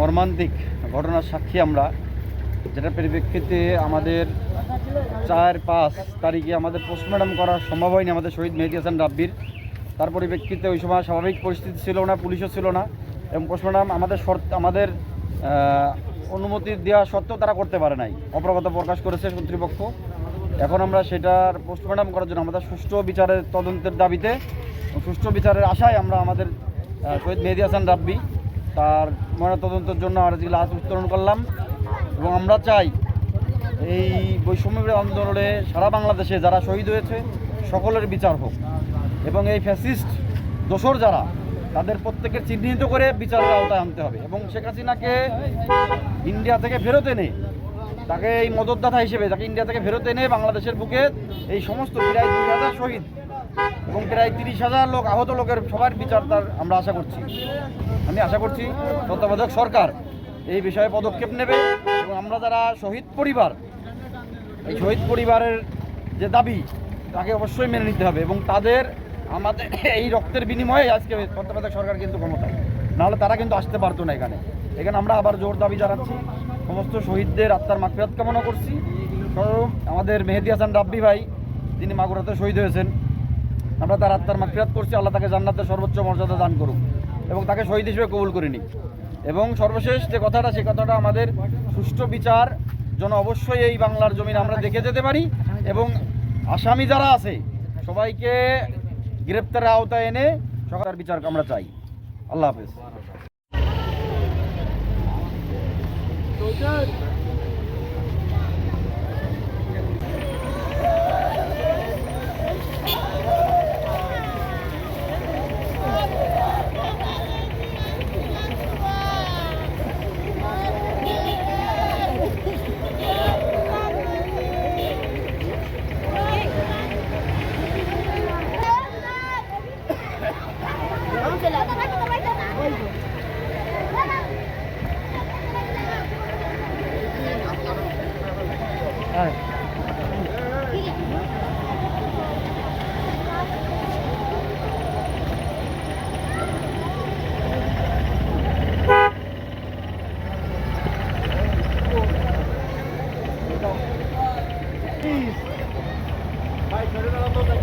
মর্মান্তিক ঘটনার সাক্ষী আমরা। যেটা পরিপ্রেক্ষিতে আমাদের চার পাঁচ তারিখে আমাদের পোস্টমর্টম করা সম্ভব হয়নি আমাদের শহীদ মেহেদি হাসান রাব্বির। তার পরিপ্রেক্ষিতে ওই সময় স্বাভাবিক পরিস্থিতি ছিল না, পুলিশও ছিল না এবং পোস্টমর্টম আমাদের শর্ত, আমাদের অনুমতি দেওয়া সত্ত্বেও তারা করতে পারে নাই। অপ্রগত প্রকাশ করেছে কর্তৃপক্ষ। এখন আমরা সেটার পোস্টমর্টম করার জন্য আমাদের সুষ্ঠু বিচারের তদন্তের দাবিতে সুষ্ঠু বিচারের আশায় আমরা আমাদের শহীদ মেহেদি হাসান রাব্বি তার ময়নাতদন্তের জন্য আর আজকে লাশ উত্তোলন করলাম। এবং আমরা চাই এই বৈষম্য আন্দোলনে সারা বাংলাদেশে যারা শহীদ হয়েছে, সকলের বিচার হোক। এবং এই ফ্যাসিস্ট দোসর যারা, তাদের প্রত্যেকের চিহ্নিত করে বিচারের আওতায় আনতে হবে। এবং শেখ হাসিনাকে ইন্ডিয়া থেকে ফেরত এনে, তাকে এই মদতদাতা হিসেবে, তাকে ইন্ডিয়া থেকে ফেরত এনে বাংলাদেশের বুকে এই সমস্ত হাজার শহীদ এবং প্রায় তিরিশ হাজার লোক, আহত লোকের সবার বিচার তার আমরা আশা করছি। আমি আশা করছি তত্ত্বাবধায়ক সরকার এই বিষয়ে পদক্ষেপ নেবে এবং আমরা যারা শহীদ পরিবার, এই শহীদ পরিবারের যে দাবি, তাকে অবশ্যই মেনে নিতে হবে এবং তাদের আমাদের এই রক্তের বিনিময়ে আজকে তত্ত্বাবধায়ক সরকার কিন্তু ক্ষমতায় নাহলে তারা কিন্তু আসতে পারতো না এখানে। এখানে আমরা আবার জোর দাবি জানাচ্ছি। সমস্ত শহীদদের আত্মার মাকফিরাত কামনা করছি। আমাদের মেহেদি হাসান রাব্বি ভাই, তিনি মাগুরাতে শহীদ হয়েছেন। আমরা তার আত্মার মাকফিরাত করছি, আল্লাহ তাকে জান্নাতের সর্বোচ্চ মর্যাদা দান করুক এবং তাকে শহীদ হিসেবে কবুল করে নিক। এবং সর্বশেষ যে কথাটা, সে কথাটা আমাদের সুষ্ঠু বিচার যেন অবশ্যই এই বাংলার জমিন আমরা দেখে যেতে পারি এবং আসামি যারা আছে, সবাইকে গ্রেপ্তারের আওতায় এনে সরকার বিচার আমরা চাই। আল্লাহ হাফেজ। Vai, Fernando,